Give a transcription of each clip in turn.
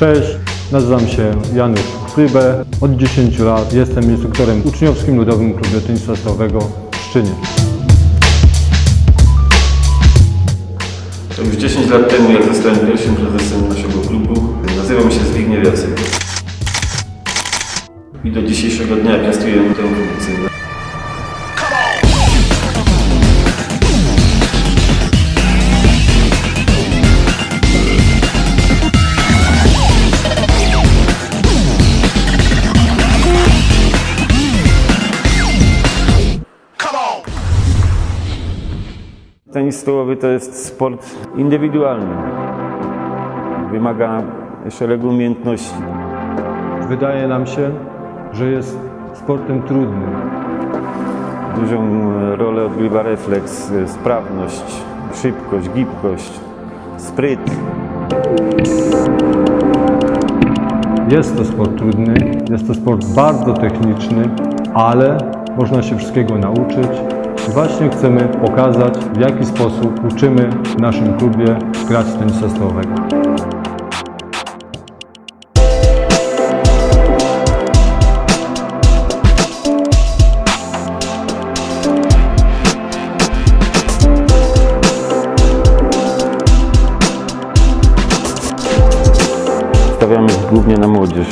Cześć, nazywam się Janusz Frybę. Od 10 lat jestem instruktorem w uczniowskim ludowym klubie tenisa stołowego w Szczynie. Już 10 lat temu, jak zostałem pierwszym prezesem naszego klubu, nazywam się Zbigniew Jacek. I do dzisiejszego dnia piastuję tę funkcję. Tenis stołowy to jest sport indywidualny. Wymaga szeregu umiejętności. Wydaje nam się, że jest sportem trudnym. Dużą e, rolę odgrywa refleks, e, sprawność, szybkość, gibkość, spryt. Jest to sport trudny, jest to sport bardzo techniczny, ale można się wszystkiego nauczyć. Właśnie chcemy pokazać, w jaki sposób uczymy w naszym klubie grać tenisa stołowego. Głównie na młodzież.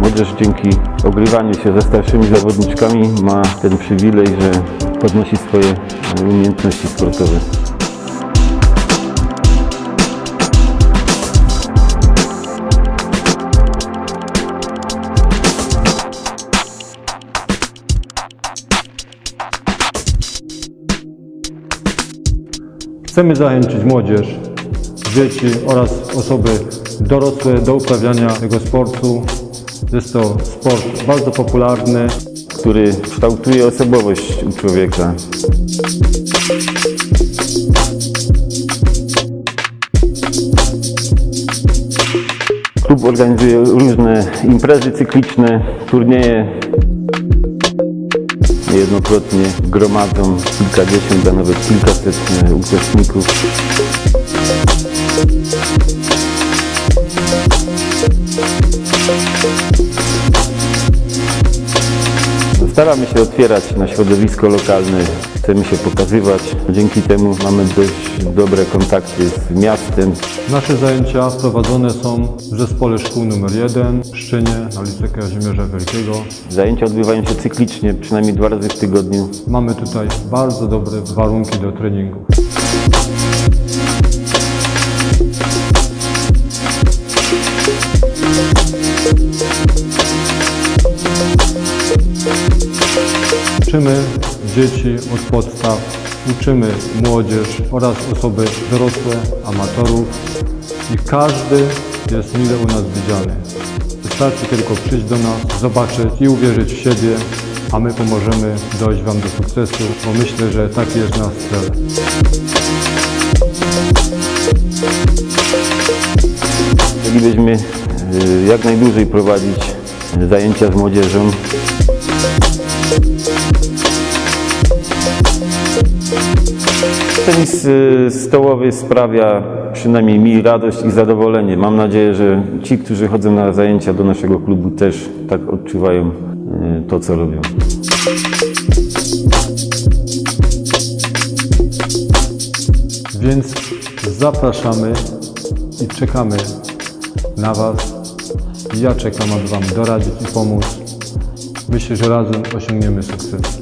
Młodzież dzięki ogrywaniu się ze starszymi zawodniczkami ma ten przywilej, że podnosi swoje umiejętności sportowe. Chcemy zachęcić młodzież, dzieci oraz osoby dorosłe do uprawiania tego sportu. Jest to sport bardzo popularny. który kształtuje osobowość u człowieka. Klub organizuje różne imprezy cykliczne, turnieje. Niejednokrotnie gromadzą kilkadziesiąt, a nawet kilkaset e, uczestników. Staramy się otwierać na środowisko lokalne, chcemy się pokazywać. Dzięki temu mamy dość dobre kontakty z miastem. Nasze zajęcia prowadzone są w zespole szkół nr 1 w Szczynie na ulicy Kazimierza Wielkiego. Zajęcia odbywają się cyklicznie, przynajmniej dwa razy w tygodniu. Mamy tutaj bardzo dobre warunki do treningu. Uczymy dzieci od podstaw, uczymy młodzież oraz osoby dorosłe, amatorów i każdy jest mile u nas widziany. Wystarczy tylko przyjść do nas, zobaczyć i uwierzyć w siebie, a my pomożemy dojść Wam do sukcesu, bo myślę, że taki jest nasz cel. Chcielibyśmy y, jak najdłużej prowadzić zajęcia z młodzieżą. Tenis y, stołowy sprawia przynajmniej mi radość i zadowolenie. Mam nadzieję, że ci, którzy chodzą na zajęcia do naszego klubu też tak odczuwają y, to, co robią. Więc zapraszamy i czekamy na Was. Ja czekam, aby Wam doradzić i pomóc. Myślę, że razem osiągniemy sukces.